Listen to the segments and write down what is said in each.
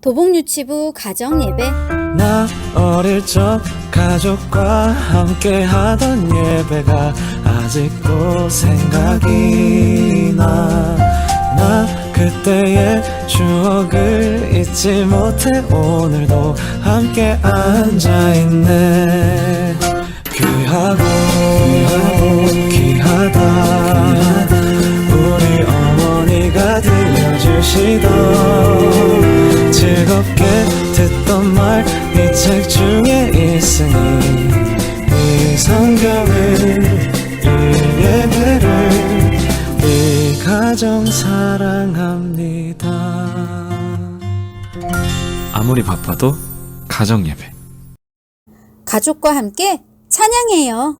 도봉유치부 가정예배 나 어릴 적 가족과 함께 하던 예배가 아직도 생각이 나. 나 그때의 추억을 잊지 못해 오늘도 함께 앉아있네. 귀하고 귀하다. 우리 어머니가 들려주시던 즐겁게 듣던 말 이 책 중에 있으니 이 성경을 이 예배를 이 가정 사랑합니다 아무리 바빠도 가정 예배 가족과 함께 찬양해요.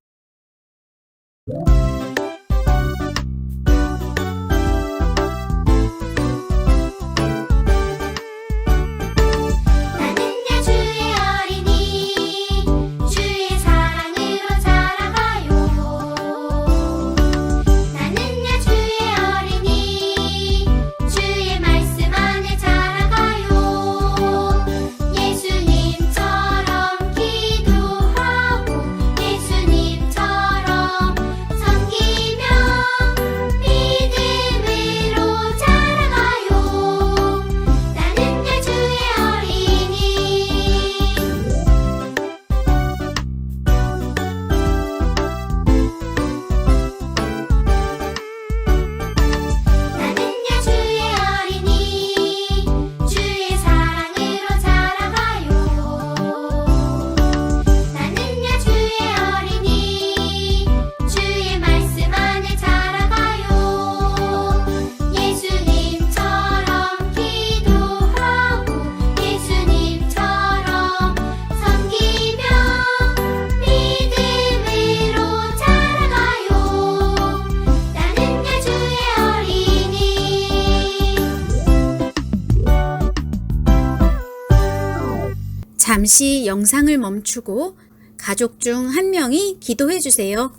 잠시 영상을 멈추고 가족 중 한 명이 기도해 주세요.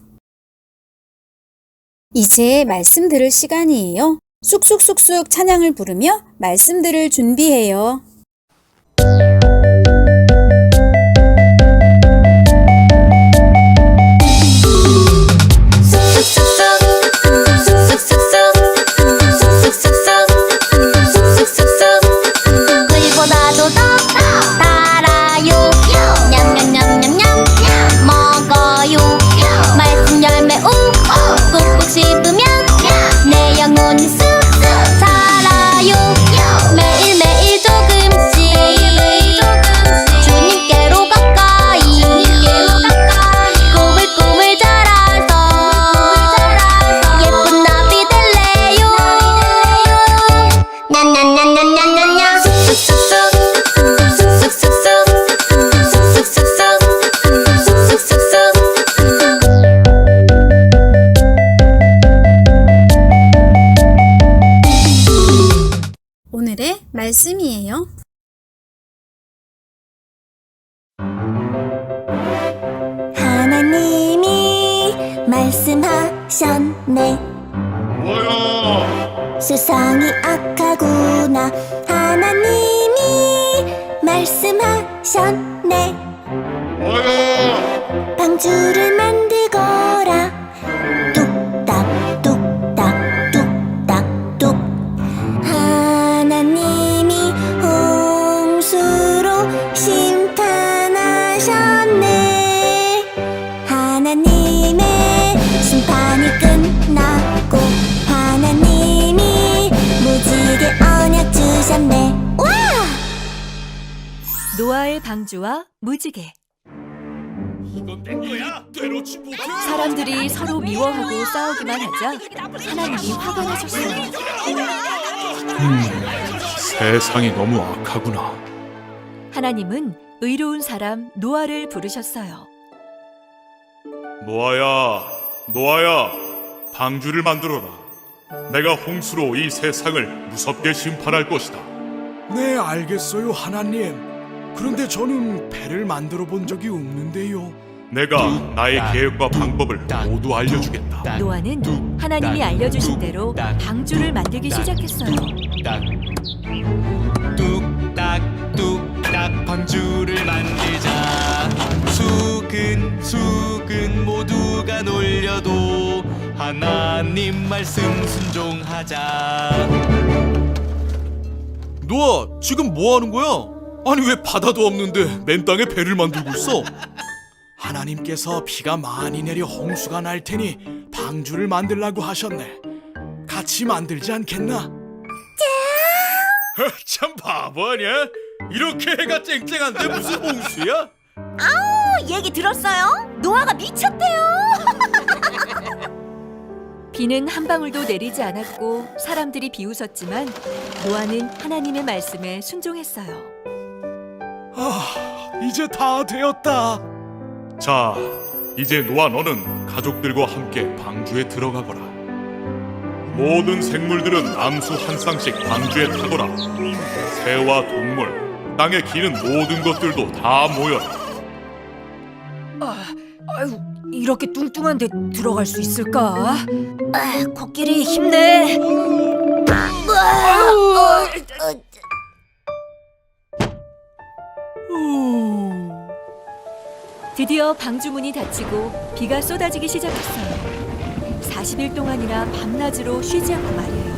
이제 말씀 들을 시간이에요. 쑥쑥쑥쑥 찬양을 부르며 말씀 들을 준비해요. 말씀하셨네. 세상이 악하구나. 하나님이 말씀하셨네. 방주를 만 노아의 방주와 무지개 이건 내 거야. 때려치 못해. 사람들이 서로 미워하고 싸우기만 하자 하나님이 화가 나셨어요. 세상이 너무 악하구나. 하나님은 의로운 사람 노아를 부르셨어요. 노아야, 노아야, 방주를 만들어라. 내가 홍수로 이 세상을 무섭게 심판할 것이다. 네, 알겠어요, 하나님. 그런데 저는 배를 만들어 본 적이 없는데요. 내가 나의 계획과 방법을 모두 알려주겠다. 노아는 하나님이 알려주신 대로 방주를 만들기 시작했어요. 뚝딱 방주를 만들자 수근 수근 모두가 놀려도 하나님 말씀 순종하자 노아, 지금 뭐 하는 거야? 아니 왜 바다도 없는데 맨 땅에 배를 만들고 있어? 하나님께서 비가 많이 내려 홍수가 날 테니 방주를 만들라고 하셨네. 같이 만들지 않겠나? 참 바보 아니야? 이렇게 해가 쨍쨍한데 무슨 홍수야? 얘기 들었어요? 노아가 미쳤대요. 비는 한 방울도 내리지 않았고 사람들이 비웃었지만 노아는 하나님의 말씀에 순종했어요. 아, 이제 다 되었다. 자, 이제 노아 너는 가족들과 함께 방주에 들어가거라. 모든 생물들은 암수 한 쌍씩 방주에 타거라. 새와 동물, 땅에 기는 모든 것들도 다 모여라. 아유, 이렇게 뚱뚱한데 들어갈 수 있을까? 아, 코끼리 힘내. 드디어 방주문이 닫히고 비가 쏟아지기 시작했어요. 40일 동안이나 밤낮으로 쉬지 않고 말이에요.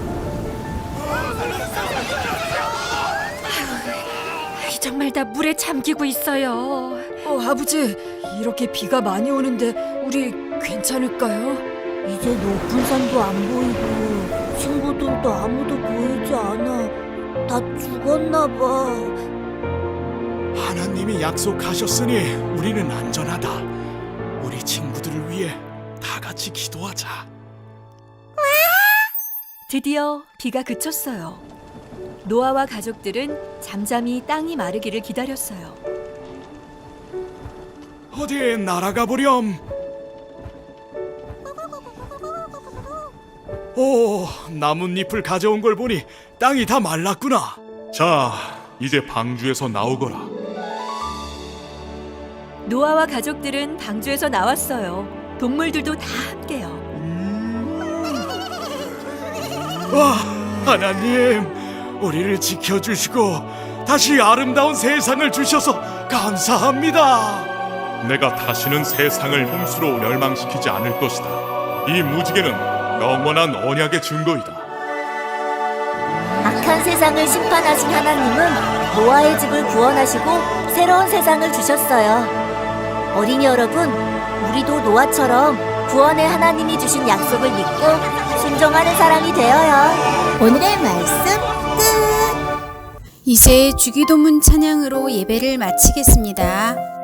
아휴, 정말 다 물에 잠기고 있어요. 어, 아버지, 이렇게 비가 많이 오는데 우리 괜찮을까요? 이제 높은 산도 안 보이고 친구들도 아무도 보이지 않아. 다 죽었나 봐. 하나님이 약속하셨으니 우리는 안전하다. 우리 친구들을 위해 다 같이 기도하자. 드디어 비가 그쳤어요. 노아와 가족들은 잠잠히 땅이 마르기를 기다렸어요. 어디 날아가 보렴. 오, 나뭇잎을 가져온 걸 보니 땅이 다 말랐구나. 자, 이제 방주에서 나오거라. 노아와 가족들은 방주에서 나왔어요. 동물들도 다 함께요. 와, 하나님, 우리를 지켜주시고 다시 아름다운 세상을 주셔서 감사합니다. 내가 다시는 세상을 홍수로 멸망시키지 않을 것이다. 이 무지개는 영원한 언약의 증거이다. 악한 세상을 심판하신 하나님은 노아의 집을 구원하시고 새로운 세상을 주셨어요. 어린이 여러분, 우리도 노아처럼 구원의 하나님이 주신 약속을 믿고 순종하는 사람이 되어요. 오늘의 말씀 끝. 이제 주기도문 찬양으로 예배를 마치겠습니다.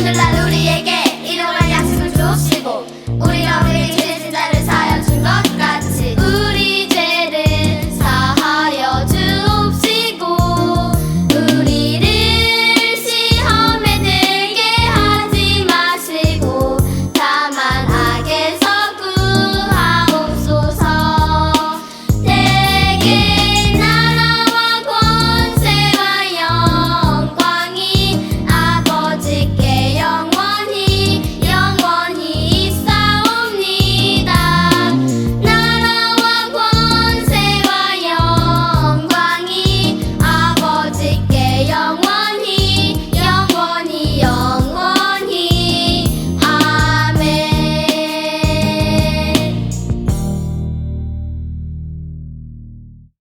오늘날 우리에게